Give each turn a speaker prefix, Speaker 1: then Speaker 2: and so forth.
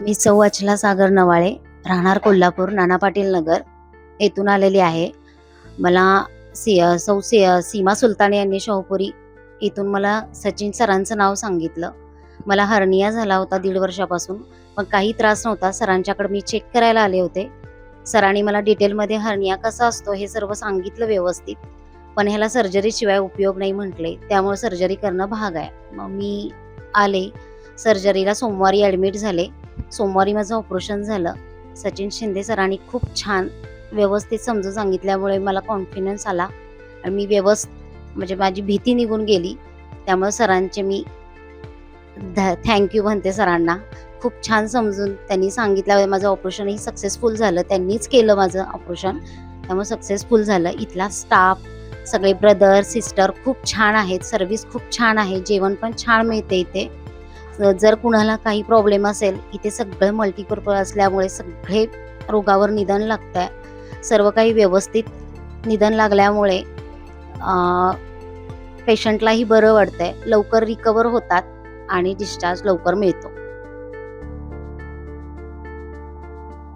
Speaker 1: मी सौ अचला सागर नवाळे राहणार कोल्हापूर नाना पाटील नगर येथून आलेली आहे. मला सी सौ सी सीमा सुलताने यांनी शाहपुरी इथून मला सचिन सरांचं नाव सांगितलं. मला हर्निया झाला होता दीड वर्षापासून पण काही त्रास नव्हता. सरांच्याकडे मी चेक करायला आले होते. सरांनी मला डिटेलमध्ये हर्निया कसा असतो हे सर्व सांगितलं व्यवस्थित पण ह्याला सर्जरीशिवाय उपयोग नाही म्हटले. त्यामुळे सर्जरी करणं भाग आहे. मग मी आले. सर्जरीला सोमवारी ॲडमिट झाले. सोमवारी माझं ऑपरेशन झालं. सचिन शिंदे सरांनी खूप छान व्यवस्थित समजून सांगितल्यामुळे मला कॉन्फिडन्स आला आणि मी व्यवस्थ म्हणजे माझी भीती निघून गेली. त्यामुळे सरांचे मी ध थँक्यू म्हणते सरांना. खूप छान समजून त्यांनी सांगितल्यावर माझं ऑपरेशनही सक्सेसफुल झालं. त्यांनीच केलं माझं ऑपरेशन त्यामुळे सक्सेसफुल झालं. इथला स्टाफ सगळे ब्रदर सिस्टर खूप छान आहेत. सर्व्हिस खूप छान आहे. जेवण पण छान मिळते इथे. जर कुणाला काही प्रॉब्लेम असेल इथे सगळं मल्टीपर्पज असल्यामुळे सगळे रोगावर निदान लागतं आहे सर्व काही व्यवस्थित निदान लागल्यामुळे पेशंटलाही बरं वाटतंय लवकर रिकवर होतात आणि डिस्चार्ज लवकर मिळतो.